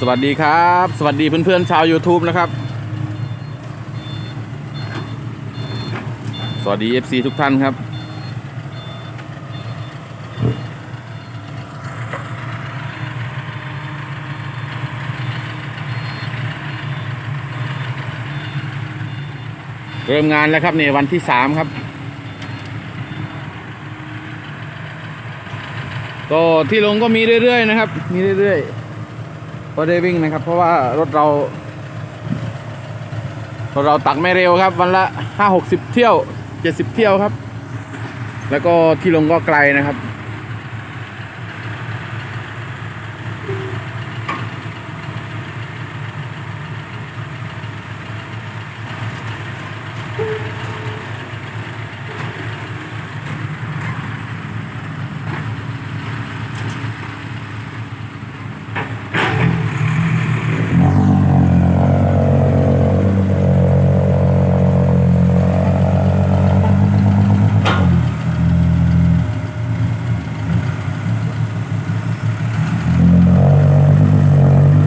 สวัสดีครับ สวัสดีเพื่อนๆชาว YouTube นะครับ สวัสดี FC ทุกท่านครับ เริ่มงานแล้วครับเนี่ยวันที่สามครับ ก็ที่ลงก็มีเรื่อยๆนะครับ มีเรื่อยๆ พอได้วิ่งนะครับ เพราะว่ารถเรารถเราตักไม่เร็วครับ วันละห้าหกสิบเที่ยวเจ็ดสิบเที่ยวครับ แล้วก็ที่ลงก็ไกลนะครับ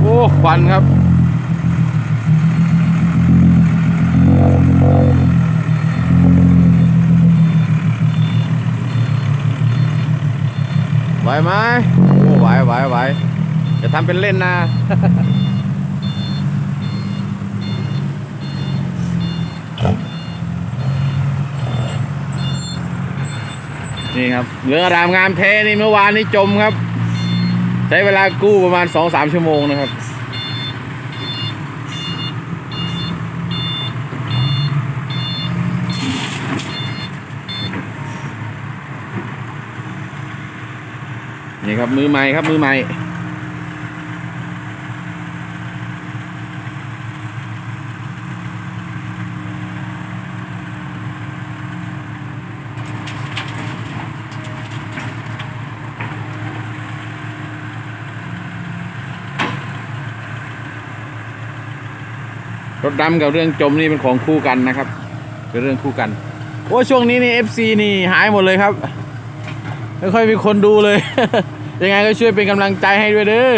โอ้ควันครับ ไหวไหมโอ้ไหวไหวไหวจะทำเป็นเล่นนะนี่ครับเรือรามงามเทนี่เมื่อวานนี้จมครับ ใช้เวลากู้ประมาณสองสามชั่วโมงนะครับ นี่ครับมือใหม่ครับมือใหม่รถดำกับเรื่องจมนี่เป็นของคู่กันนะครับ เป็นเรื่องคู่กันโอ้ช่วงนี้นี่ FC นี่หายหมดเลยครับ ไม่ค่อยมีคนดูเลย ยังไงก็ช่วยเป็นกำลังใจให้ด้วยเด้อ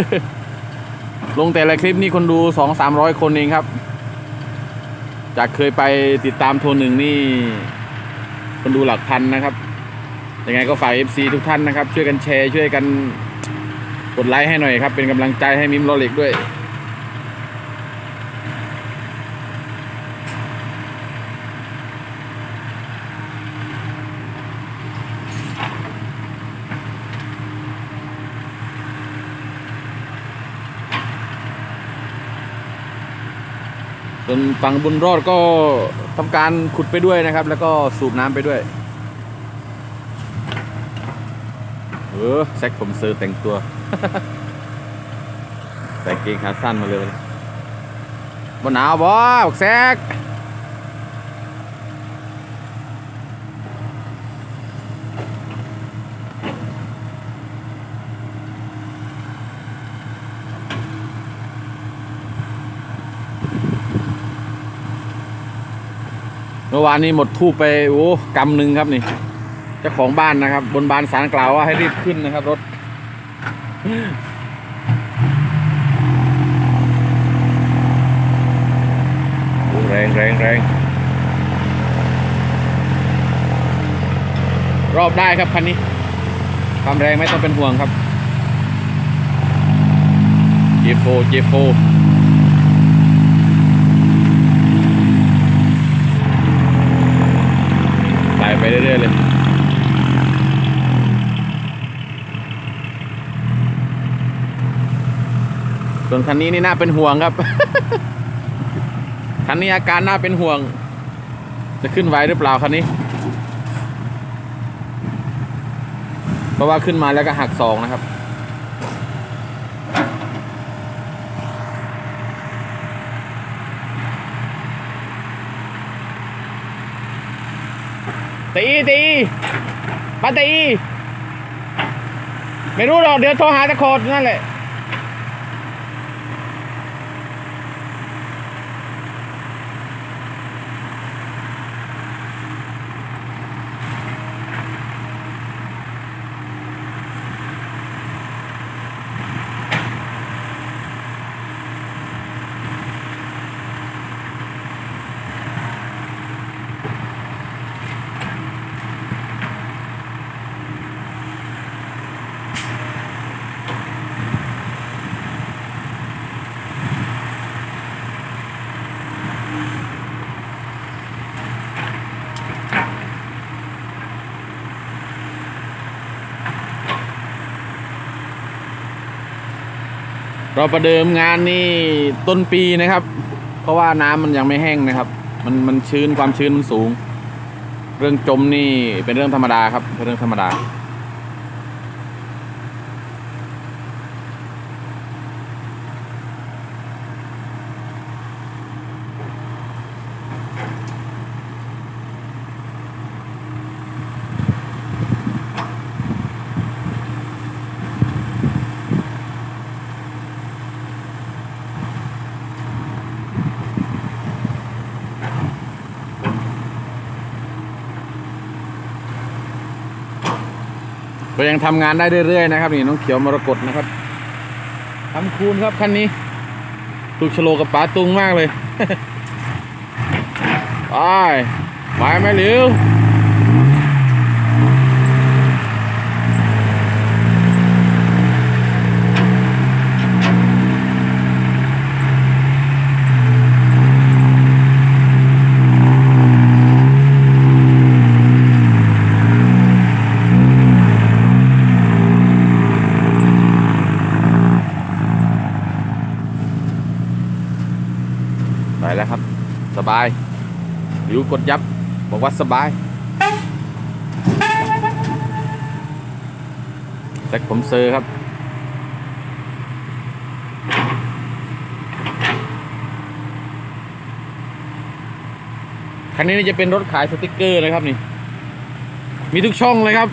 ลงแต่ละคลิปนี่คนดูสองสามร้อยคนเองครับ จากเคยไปติดตามโทรหนึ่งนี่ คนดูหลักพันนะครับยังไงก็ฝาก FC ทุกท่านนะครับ ช่วยกันแชร์ช่วยกันกดไลค์ให้หน่อยครับ เป็นกำลังใจให้มิมโรเล็กด้วย ส่วนฝั่งบุญรอดก็ทำการขุดไปด้วยนะครับ แล้วก็สูบน้ำไปด้วย เออแซกผมเซอร์แต่งตัว แต่งเกงขาสั้นมาเลยบนหนาวบ่บอแซก เมื่อวานนี้หมดทูบไปโอ้กำหนึ่งครับนี่เจ้าของบ้านนะครับ บนบานสารกล่าวว่าให้รีบขึ้นนะครับ รถ แรงแรงแรงรอบได้ครับคันนี้ความแรงไม่ต้องเป็นห่วงครับเจโฟเจโฟไปไป เรื่อยๆเลยส่วนคันนี้นี่น่าเป็นห่วงครับ คันนี้อาการน่าเป็นห่วง จะขึ้นไหวหรือเปล่าคันนี้ เพราะว่าขึ้นมาแล้วก็หักสองนะครับ ตีตีมาตีไม่รู้หรอกเดี๋ยวโทรหาตะโคดนั่นแหละ เราประเดิมงานนี่ต้นปีนะครับ เพราะว่าน้ำมันยังไม่แห้งนะครับ มันมันชื้นความชื้นมันสูง เรื่องจมนี่เป็นเรื่องธรรมดาครับเป็นเรื่องธรรมดา ก็ยังทำงานได้เรื่อยๆนะครับนี่น้องเขียวมรกตนะครับทำคูณครับคันนี้ถูกชโลกับป๋าตุงมากเลย ไปไปไหมหลิว แล้วครับ สบายหิวกดยับ บอกว่าสบายแซกผมเซอร์ครับคันนี้นี่จะเป็นรถขายสติกเกอร์นะครับนี่ มีทุกช่องเลยครับ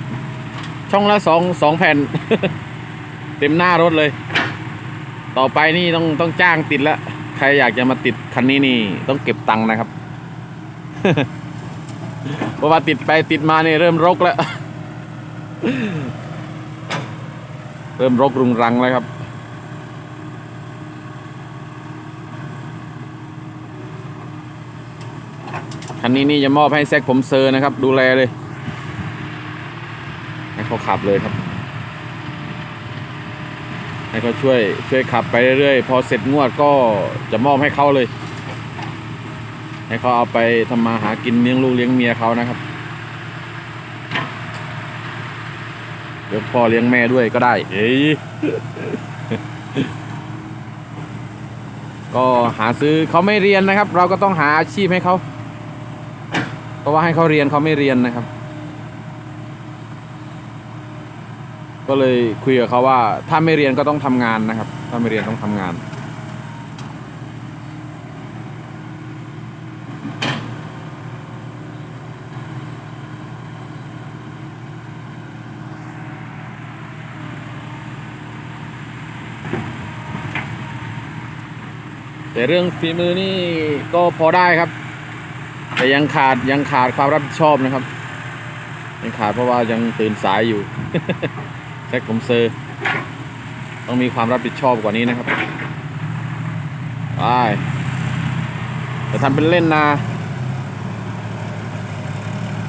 ช่องละสองสองแผ่น เต็มหน้ารถเลย ต่อไปนี่ต้องต้องจ้างติดแล้ว ใครอยากจะมาติดคันนี้นี่ ต้องเก็บตังค์นะครับ เพราะว่าติดไปติดมาเนี่ยเริ่มรกแล้ว เริ่มรกรุงรังแล้วครับ คันนี้นี่จะมอบให้แซกผมเซอร์นะครับ ดูแลเลย ให้เขาขับเลยครับ ให้เขาช่วยช่วยขับไปเรื่อยๆ พอเสร็จงวดก็จะมอบให้เขาเลย ให้เขาเอาไปทำมาหากินเลี้ยงลูกเลี้ยงเมียเขานะครับเดี๋ยวพ่อเลี้ยงแม่ด้วยก็ได้ เอ้ยก็หาซื้อเขาไม่เรียนนะครับ เราก็ต้องหาอาชีพให้เขาเพราะว่าให้เขาเรียนเขาไม่เรียนนะครับ ก็เลยคุยกับเขาว่า ถ้าไม่เรียนก็ต้องทำงานนะครับ ถ้าไม่เรียนต้องทำงาน แต่เรื่องฝีมือนี่ก็พอได้ครับ แต่ยังขาดยังขาดความรับผิดชอบนะครับ ยังขาดเพราะว่ายังตื่นสายอยู่ แซกผมเซอร์ ต้องมีความรับผิดชอบกว่านี้นะครับไปจะทำเป็นเล่นนา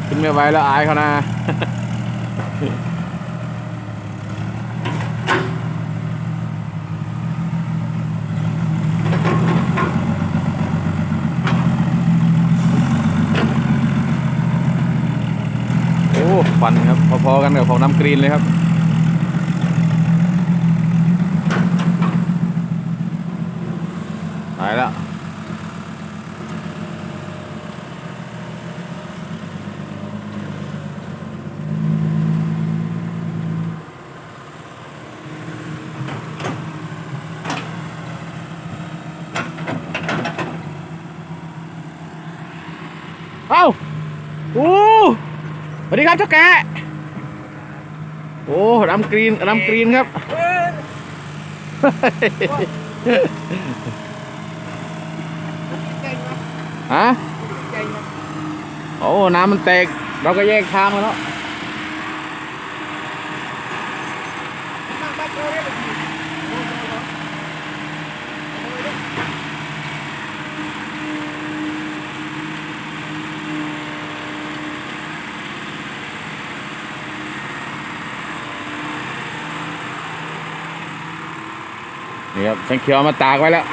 ขึ้นไม่ไหวแล้วอายเขานะโอ้ฟันครับ พอๆกันกับของน้ำกรีนเลยครับ ไปแล้ว เอ้าโอ้ สวัสดีครับเจ้าแกะโอ้รำกรีนรำกรีนครับ ฮะ โอ้ น้ำมันแตก เราก็แยกทางกันแล้ว นี่ครับฉันเขียวมาตากไว้แล้ว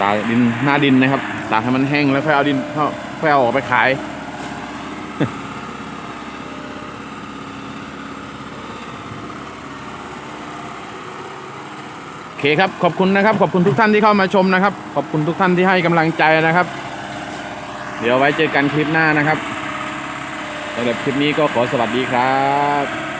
ตากดินหน้าดินนะครับ ตากให้มันแห้งแล้วค่อยเอาดินเข้าค่อยเอาออกไปขายนเคครับ ขอบคุณนะครับ ขอบคุณทุกท่านที่เข้ามาชมนะครับ ขอบคุณทุกท่านที่ให้กำลังใจนะครับ เดี๋ยวไว้เจอกันคลิปหน้านะครับสำหรับคลิปนี้ก็ขอสวัสดีครับ